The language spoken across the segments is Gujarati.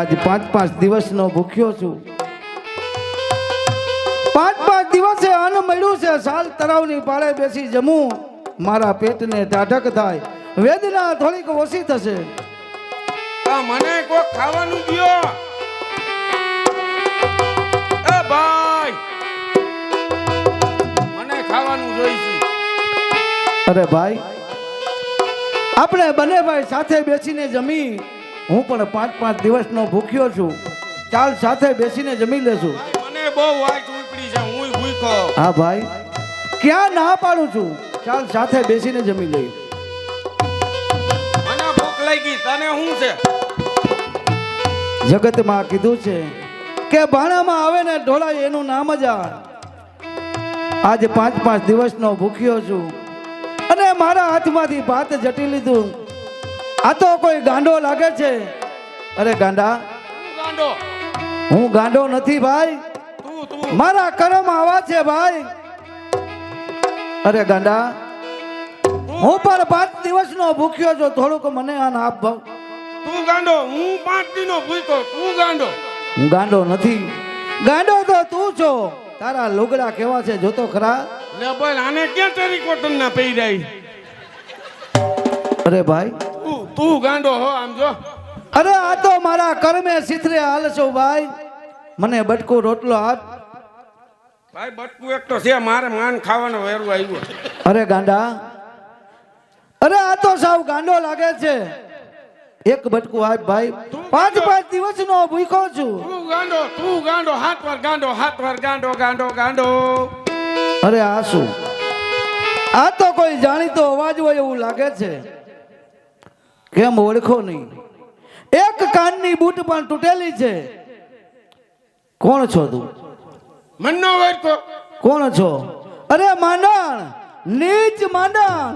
આજ પાંચ પાંચ દિવસનો ભૂખ્યો છું. પાંચ પાંચ દિવસે અન્ન મળ્યું છે. સાલ તળાવની પાળે બેસી જમું. મારા પેટને ટાઢક થાય. વેદના થોડીક ઓછી થશે. મને કોઈ ખાવાનું દિયો. એ ભાઈ મને ખાવાનું જોઈએ અરે ભાઈ આપણે બંને ભાઈ સાથે બેસીને જમી. હું પણ પાંચ પાંચ દિવસનો ભૂખ્યો છું. ચાલ સાથે બેસીને જમી લેશું. મને બહુ વાઈટ ઉપડી છે હું ભૂખો હા ભાઈ. ક્યાં ના પાડું છું? ચાલ સાથે બેસીને જમી લઈ મને ભૂખ લાગી તને શું છે? જગતમાં કીધું છે કે ભાણામાં આવે ને ઢોળાય એનું નામ જ આ. આજે પાંચ પાંચ દિવસનો ભૂખ્યો છું. અને મારા હાથમાંથી ભાત જટી લીધું. આ તો કોઈ ગાંડો લાગે છે. અરે ગાંડા ગાંડો હું ગાંડો નથી ભાઈ. મારા કરમ આવા છે ભાઈ. અરે ગાંડા હું પણ પાંચ દિવસનો ભૂખ્યો છું. થોડુંક મને આન આપ ભાવ. તું ગાંડો હું પાંચ દિનો ભૂખ્યો તું ગાંડો. હું ગાંડો નથી. ગાંડો તો તું છો. તારા લુગડા કેવા છે જોતો ખરા? લે ભાઈ આને ક્યાં ટેરી કોટન ના પહેરાય અરે ભાઈ તું ગાંડો હો આમ જો. અરે આ તો મારા કર્મે સિથરે હાલશો ભાઈ. મને બટકો રોટલો આપ. ભાઈ બટકું એક તો છે મારે માન ખાવાનો વેરું આવ્યું. અરે ગાંડા. અરે આ તો સાવ ગાંડો લાગે છે. એક બટકું આપ ભાઈ. પાંચ પાંચ દિવસનો ભૂખ્યો છું. તું ગાંડો તું ગાંડો હાથ વાર ગાંડો હાથ વાર ગાંડો ગાંડો ગાંડો. અરે આ શું? આ તો કોઈ જાણીતો અવાજ હોય એવું લાગે છે. કેમ ઓળખો નહીં. એક કાનની બૂટ પણ તૂટેલી છે. કોણ છો તું? મનનો વળકો કોણ છો? અરે માંડણ નીચ માંડણ.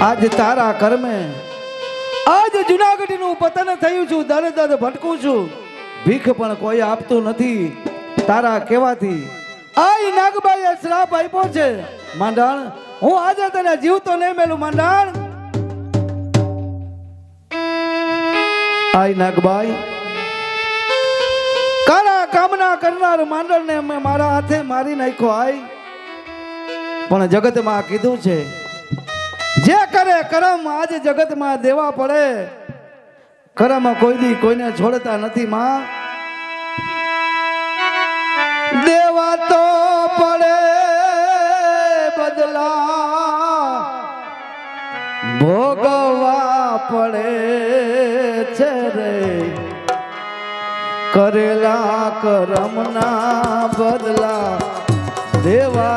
આજ તારા કર્મે આજ જુનાગઢનું પતન થયું છું દર દર ભટકું છું. ભીખ પણ કોઈ આપતું નથી. તારા કહેવાથી આ નાગબાઈએ શ્રાપ આપ્યો છે. માંડણ હું આજે તને જીવતો નહીં મેલું મંડાણ આઈ નાગભાઈ. કાળા કામના કરનાર માંડળને મેં મારા હાથે મારી નાખ્યો આઈ પણ જગતમાં કીધું છે, જે કરે કરમ, આજે જગતમાં દેવા પડે. કરમ કોઈ દી કોઈને છોડતા નથી, માં. દેવા તો પડે. બદલા ભોગવા પડે છે રે. કરેલા કરમના બદલા દેવા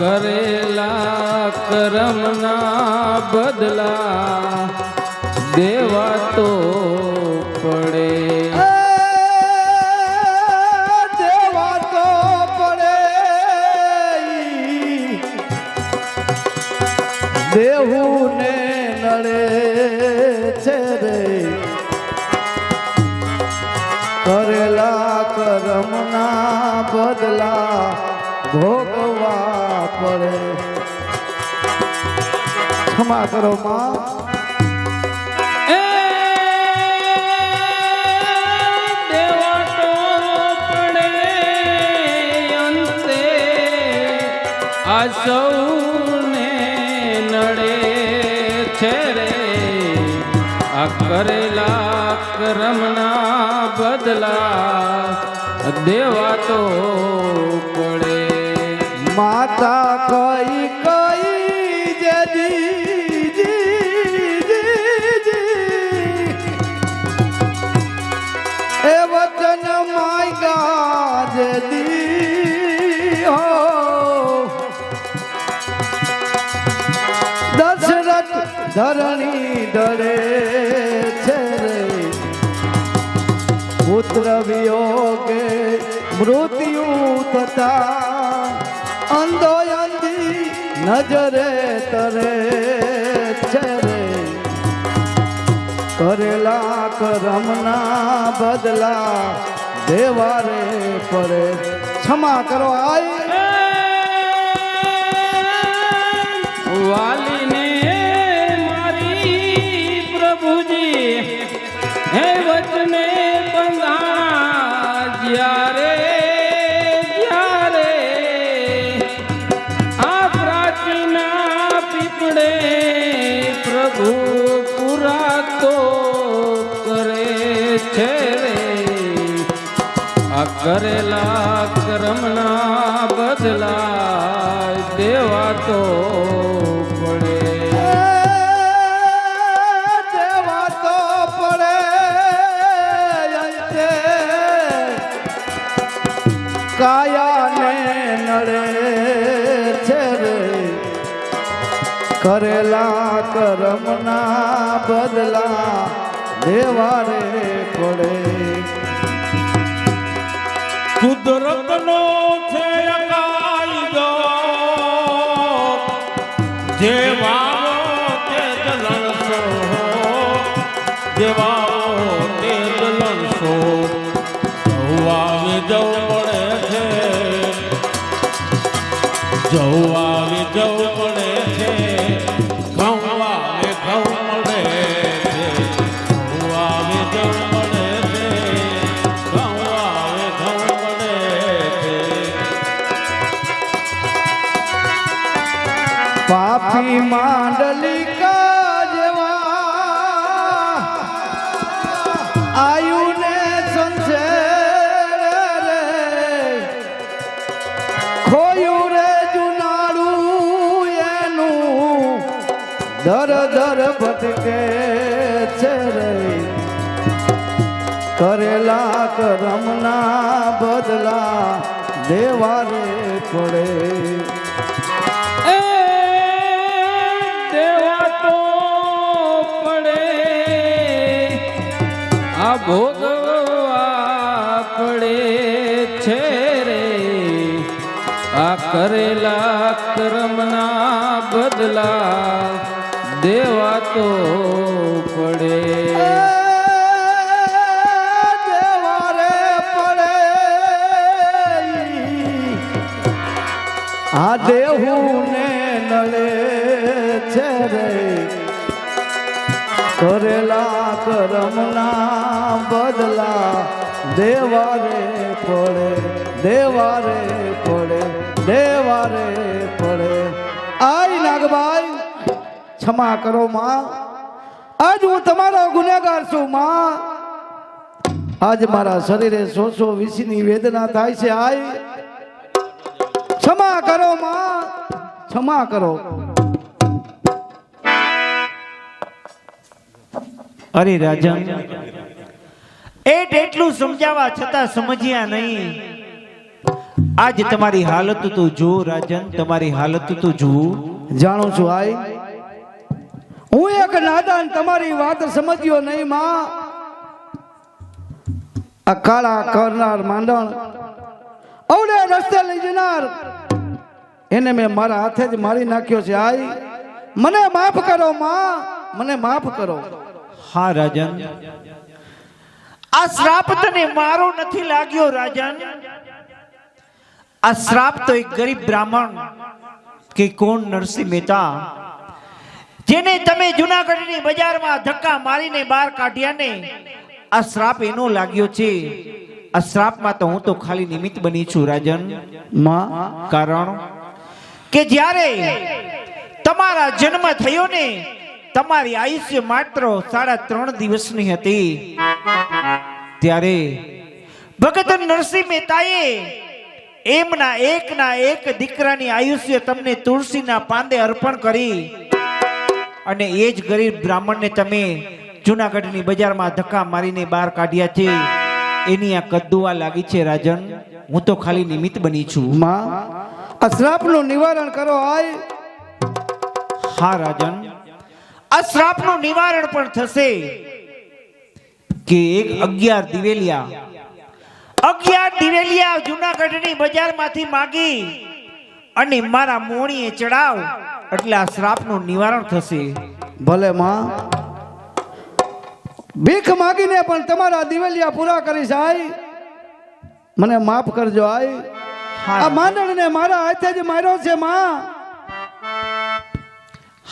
કરેલા કરમના બદલા દેવા તો પડે. દેવા તો પડે. દેવું નડે છે કરેલા કરમના બદલા ભોગવા ક્ષમા કરો, માં. આ સૌને નડે છે રે આ કરેલા કરમના બદલા દેવા તો માતા કઈ કઈ જદી એ વચન માયગા જદી હો. દશરથ ધરણી ધરે છે પુત્ર વિયોગે મૃત્યુ થતા અંધો અંધી નજરે તરે છે રે. કરેલા કરમના બદલા દેવારે પડે ક્ષમા કરો આય છે રે. આ કરેલા કર્મના બદલા દેવા તો કરેલા કરમના બદલા દેવારે પડે. કુદરતનો છે કાયદો જે વાવો તે જ લણશો તે જ લણશો જવું પડે છે. જવા જવું પાપી માંડલિકા જેવા આયુને સંસેર રે ખોયું રે જુનાડું એનું. દર દર ભટકે છે રે. કરેલા કરમના બદલા દેવારે પડે. ભોગવા પડે છે રે. આ કરેલા કર્મના બદલા દેવા તો પડે. આ દેવું કરેલા કરમના બદલા દેવારે પડે દેવારે પડે દેવારે પડે આય નાગભાઈ, ક્ષમા કરો માં. આજ હું તમારો ગુનેગાર છું માં. આજ મારા શરીરે સો સો વિશની વેદના થાય છે આય ક્ષમા કરો માં. ક્ષમા કરો. અરે રાજન એટ એટલું સમજાવવા છતાં સમજ્યા નહીં. આજ તમારી હાલત તો જો રાજન, તમારી હાલત તો જુઓ જાણું છું આઈ. હું એક નાદાન તમારી વાત સમજ્યો નહીં, માં. આ કાળા કરનાર માંડણ. અવડે રસ્તે લઈ જનાર. એને મેં મારા હાથે જ મારી નાખ્યો છે, આઈ. મને માફ કરો, માં. મને માફ કરો. હા રાજન. આ શ્રાપ તને મારો નથી લાગ્યો રાજન. આ શ્રાપ તો એક ગરીબ બ્રાહ્મણ કે કોણ નરસિંહ મહેતા? જેને તમે જુનાગઢની બજારમાં ધક્કા મારીને બહાર કાઢ્યા ને આ શ્રાપ એનો લાગ્યો છે. આ શ્રાપમાં તો હું તો ખાલી નિમિત્ત બની છું રાજન. માં? કારણ કે જ્યારે તમારા જન્મ થયો ને તમારી આયુષ્ય માત્ર સાડા ત્રણ દિવસની હતી. ત્યારે ભગત નરસિંહ મહેતાએ એમના એકના એક દીકરાની આયુષ્ય તમને તુલસીના પાંદે અર્પણ કરી. અને એ જ ગરીબ બ્રાહ્મણને તમે જુનાગઢની બજારમાં ધક્કા મારીને બહાર કાઢ્યા છે. એની આ કદ્દુઆ લાગી છે રાજન. હું તો ખાલી નિમિત્ત બની છું. માં આ નિવારણ કરો આય હા રાજન. આ શ્રાપનું નિવારણ પણ થશે. કે એક અગિયાર દિવેલિયા. અગિયાર દિવેલિયા જુનાગઢની બજારમાંથી માગી અને મારા મોણીએ ચડાવ એટલે આ શ્રાપનું નિવારણ થશે. ભલે માં. ભીખ માગીને પણ તમારા દિવેલિયા પૂરા કરીશ જાય. મને માફ કરજો આઈ. હા. આ માંડણને મારા હાથે જ માર્યો છે માં.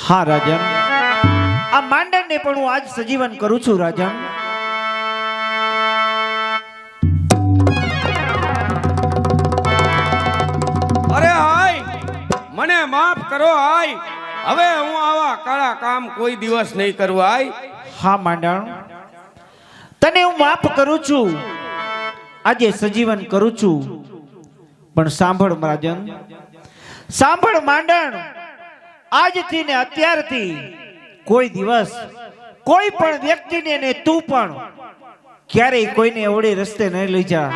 હા રાજન આ માંડણને પણ હું આજ સજીવન કરું છું રાજન અરે હાય મને માફ કરો હાય. હવે હું આવા કાળા કામ કોઈ દિવસ નહીં કરું હાય. હા માંડણ તને હું માફ કરું છું. આજે સજીવન કરું છું. પણ સાંભળ રાજન સાંભળ માંડણ આજથી ને અત્યારથી કોઈ દિવસ કોઈ પણ વ્યક્તિને ને તું પણ ક્યારેય કોઈને અવળે રસ્તે નહીં લઈ જા.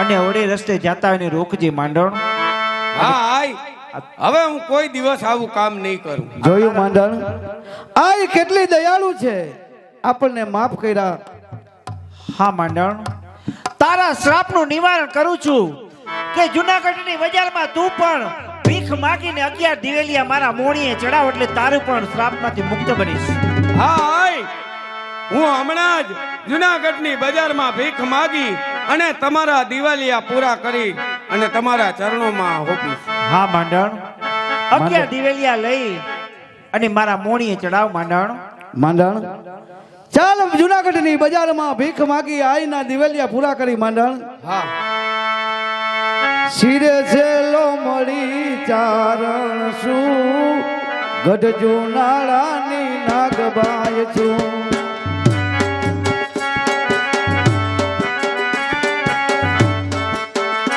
અને અવળે રસ્તે જાતા એને રોકજે માંડણ. હવે હું કોઈ દિવસ આવું કામ નહીં કરું. જોયું માંડણ? આઈ કેટલી દયાળુ છે. આપણને માફ કર્યા. હા માંડણ. તારા શ્રાપનું નિવારણ કરું છું કે જુનાગઢની બજારમાં તું પણ ભીખ માગીને અગિયાર દિવેલિયા મારા મોણીએ ચડાવ એટલે તારું પણ શ્રાપમાંથી મુક્ત બનીશ. હા હાય! હું હમણાં જ જુનાગઢની બજારમાં ભીખ માગી અને તમારા દિવાલિયા પૂરા કરી અને તમારા ચરણોમાં હોપીશ. હા માંડણ. અગિયાર દિવેલિયા લઈ અને મારા મોણીએ ચડાવ માંડણ. માંડણ. ચાલ જુનાગઢની બજારમાં ભીખ માગી આઈના દિવેલિયા પૂરા કરી માંડણ. હા. શિરે છેલો મળી ચારણ શું ગઢ નાળાની નાગબાય છું.